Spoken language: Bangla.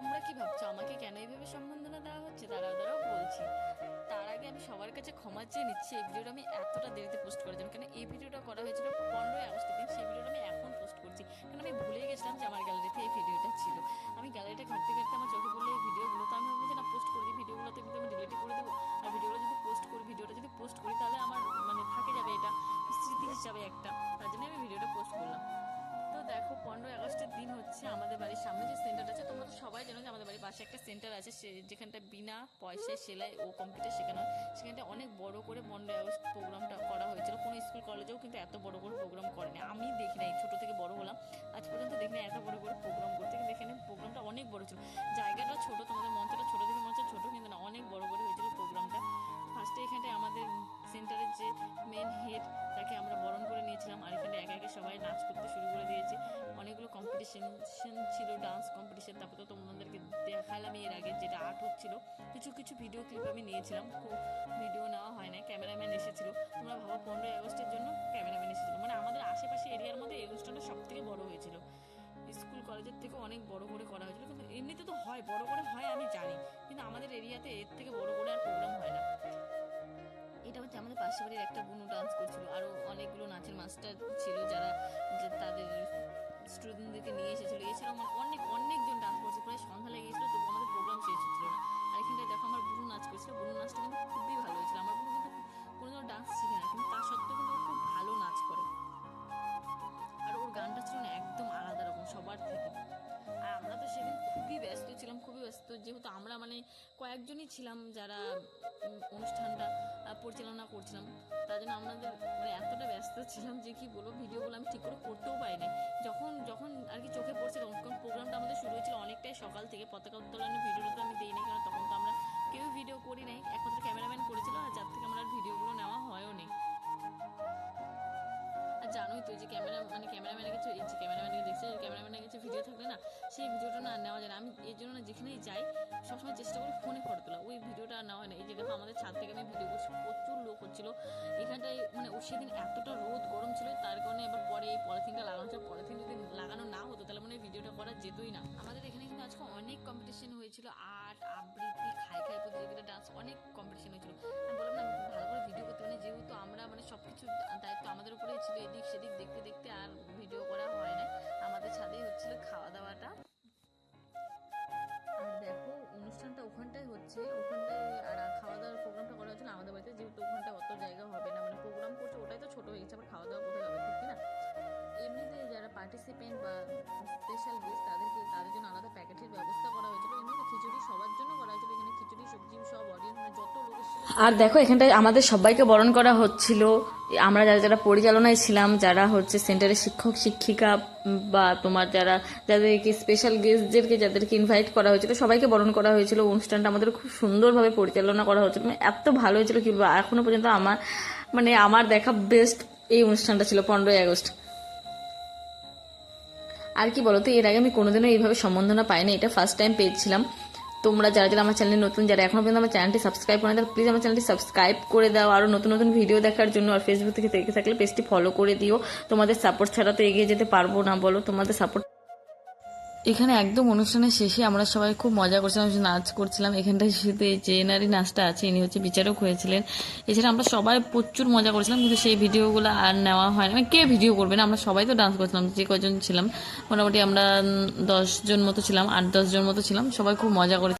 তোমরা কি ভাবছ? আমাকে কেন এইভাবে সম্বন্ধনা দেওয়া হচ্ছে? দাঁড়াও দাঁড়াও, বলছি। তার আগে আমি সবার কাছে ক্ষমা চেয়ে নিচ্ছি, এই ভিডিওটা আমি এতটা দেরিতে পোস্ট করার কেন এই ভিডিওটা করা হয়েছিল পনেরোই আগস্টের দিন, সেই ভিডিওটা আমি এখন পোস্ট করছি। কারণ আমি ভুলে গেছিলাম যে আমার গ্যালারিতে এই ভিডিওটা ছিল। আমি গ্যালারিটা ঘাঁটতে ঘাঁটতে আমার চোখে পড়ল এই ভিডিওগুলো তো আমি ভাবলাম যে না পোস্ট করি দিই ভিডিওগুলোতে কিন্তু আমি ডিলিট করে দেবো। আর ভিডিওগুলো যদি পোস্ট করি, ভিডিওটা যদি পোস্ট করি, তাহলে আমার মানে থাকে যাবে এটা স্মৃতি হিসাবে একটা। তার জন্য আমি ভিডিওটা পোস্ট করলাম। তো দেখো, পনেরোই আগস্টের দিন হচ্ছে আমাদের বাড়ির সামনে যে সেন্টার আছে পাশে একটা সেন্টার আছে, সে যেখানটা বিনা পয়সায় সেলাই ও কম্পিউটার শেখানো সেখানটা অনেক বড় করে আগস্ট প্রোগ্রামটা করা হয়েছিল। কোনো স্কুল কলেজেও কিন্তু এত বড় করে প্রোগ্রাম করেনি। আমি দেখি নাই, ছোটো থেকে বড় হলাম। আজ পর্যন্ত দেখি না এত বড় করে প্রোগ্রাম করতে। কিন্তু এখানে প্রোগ্রামটা অনেক বড় ছিল। জায়গাটা ছোট, তোমাদের মঞ্চটা ছোট থেকে মঞ্চ ছোট, কিন্তু না, অনেক বড় করে হয়েছিল প্রোগ্রামটা ফার্স্টে এখানটায় আমাদের সেন্টারের যে মেন হেড তাকে আমরা বরণ করে নিয়েছিলাম। আর এখানে একা একা সবাই নাচ করতে শুরু করে দিয়েছে। অনেকগুলো কম্পিটিশন ছিল ডান্স কম্পিটিশন তারপর তো দেখালাম এর আগে যেটা আর্ট হচ্ছিল, কিছু কিছু ভিডিও ক্লিপ আমি নিয়েছিলাম। খুব ভিডিও নেওয়া হয় না ক্যামেরাম্যান এসেছিল। তোমরা ভাবো পনেরোই আগস্টের জন্য ক্যামেরাম্যান এসেছিল। মানে আমাদের আশেপাশে এরিয়ার মধ্যে এই অনুষ্ঠানটা সব থেকে বড় হয়েছিল। স্কুল, কলেজের থেকে অনেক বড় করে করা হয়েছিল। কিন্তু এমনিতে তো হয়, বড় করে হয় আমি জানি। কিন্তু আমাদের এরিয়াতে এর থেকে বড় করে আর প্রোগ্রাম হয় না। এটা হচ্ছে আমাদের পাশে বাড়ির একটা বুনু ডান্স করছিল। আরও অনেকগুলো নাচের মাস্টার ছিল যারা তাদের স্টুডেন্টদেরকে নিয়ে এসেছিল। এছাড়াও মানে অনেক, অনেকজন ডান্স করছে। প্রায় সন্ধ্যা ব্যস্ত যেহেতু আমরা মানে কয়েকজনই ছিলাম যারা অনুষ্ঠানটা পরিচালনা করছিলাম, তার জন্য আমাদের মানে এতটা ব্যস্ত ছিলাম যে কি বলব, ভিডিওগুলো আমি ঠিক করে করতেও পারিনি। যখন যখন আর কি চোখে পড়ছে, তখন প্রোগ্রামটা আমাদের শুরু হয়েছিল অনেকটাই সকাল থেকে, পতাকা উত্তোলনের ভিডিওটা তো আমি দিই দিইনি কারণ তখন তো আমরা কেউ ভিডিও করি নাই। একমাত্র ক্যামেরাম্যান করেছিল, আর যার থেকে আমরা ভিডিওগুলো নেওয়া হয়ও নি। তো যে ক্যামেরা মানে ক্যামেরাম্যানের কাছে, এই যে ক্যামেরাম্যানের দেখছে ক্যামেরাম্যানের কাছে ভিডিও থাকলে না, সেই ভিডিওটা না নেওয়া যায় না। আমি এই জন্য না যেখানেই যাই, সবসময় চেষ্টা করি ফোনে ফটো তোলা। ওই ভিডিওটা আর নেওয়া হয় না এই যে দেখো, আমাদের ছাদ থেকে আমি ভিডিও করছি, প্রচুর লোক হচ্ছিল। এখানটায় মানে সেদিন এতটা রোদ, গরম ছিল, তার কারণে এবার পরে এই পলিথিনটা লাগানো ছিল পলিথিন যদি লাগানো না হতো, তাহলে মানে ভিডিওটা করা যেতই না। আমাদের এখানে কিন্তু আজকে অনেক কম্পিটিশন হয়েছিল। আর্ট, আবৃত্তি, খাই খাই প্রতিযোগিতা ডান্স অনেক কম্পিটিশন হয়েছিল। আমি বললাম না, ভালো করে ভিডিও করতে মানে যেহেতু আমরা মানে সব কিছু দায়িত্ব আমাদের পার্টিসিপেন্ট বা স্পেশাল গেস্ট তাদেরকে, তাদের জন্য আলাদা প্যাকেটের ব্যবস্থা করা হয়েছিল। এমনিতে খিচুড়ি সবার জন্য করা হয়েছিল। এখানে খিচুড়ি, সবজি, সব অডিয়েন্স মানে যত লোক আর দেখো, এখানটায় আমাদের সবাইকে বরণ করা হচ্ছিল। আমরা যারা যারা পরিচালনায় ছিলাম, যারা হচ্ছে সেন্টারের শিক্ষক, শিক্ষিকা বা তোমার যারা, যাদেরকে স্পেশাল গেস্টদেরকে যাদেরকে ইনভাইট করা হয়েছিল, সবাইকে বরণ করা হয়েছিল। অনুষ্ঠানটা আমাদের খুব সুন্দরভাবে পরিচালনা করা হয়েছিল মানে এত ভালো হয়েছিল কি এখনও পর্যন্ত আমার মানে আমার দেখা বেস্ট এই অনুষ্ঠানটা ছিল পনেরোই আগস্ট। আর কি বলতো এর আগে আমি কোনোদিনও এইভাবে সম্বন্ধনা পাইনি, এটা ফার্স্ট টাইম পেয়েছিলাম। তোমরা যারা যারা আমার চ্যানেলে নতুন, যারা এখনও পর্যন্ত আমার চ্যানেলটি সাবস্ক্রাইব করে তারা প্লিজ আমার চ্যানেলটি সাবস্ক্রাইব করে দাও। আরও নতুন নতুন ভিডিও দেখার জন্য আর ফেসবুক থেকে দেখে থাকলে পেজটি ফলো করে দিও। তোমাদের সাপোর্ট ছাড়া তো এগিয়ে যেতে পারব না, বলো তোমাদের সাপোর্ট এখানে একদম অনুষ্ঠানের শেষে আমরা সবাই খুব মজা করছিলাম নাচ করছিলাম। এখানটায় শুধু এই যে নাচটা আছে, ইনি হচ্ছে বিচারক হয়েছিলেন। এছাড়া আমরা সবাই প্রচুর মজা করেছিলাম, কিন্তু সেই ভিডিওগুলো আর নেওয়া হয় না মানে কে ভিডিও করবে না? আমরা সবাই তো ডান্স করছিলাম, যে কজন ছিলাম। মোটামুটি আমরা দশজন মতো ছিলাম, আট দশজন মতো ছিলাম। সবাই খুব মজা করে